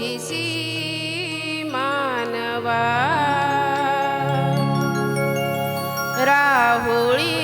बुद्धिसी मानवा. राहुळी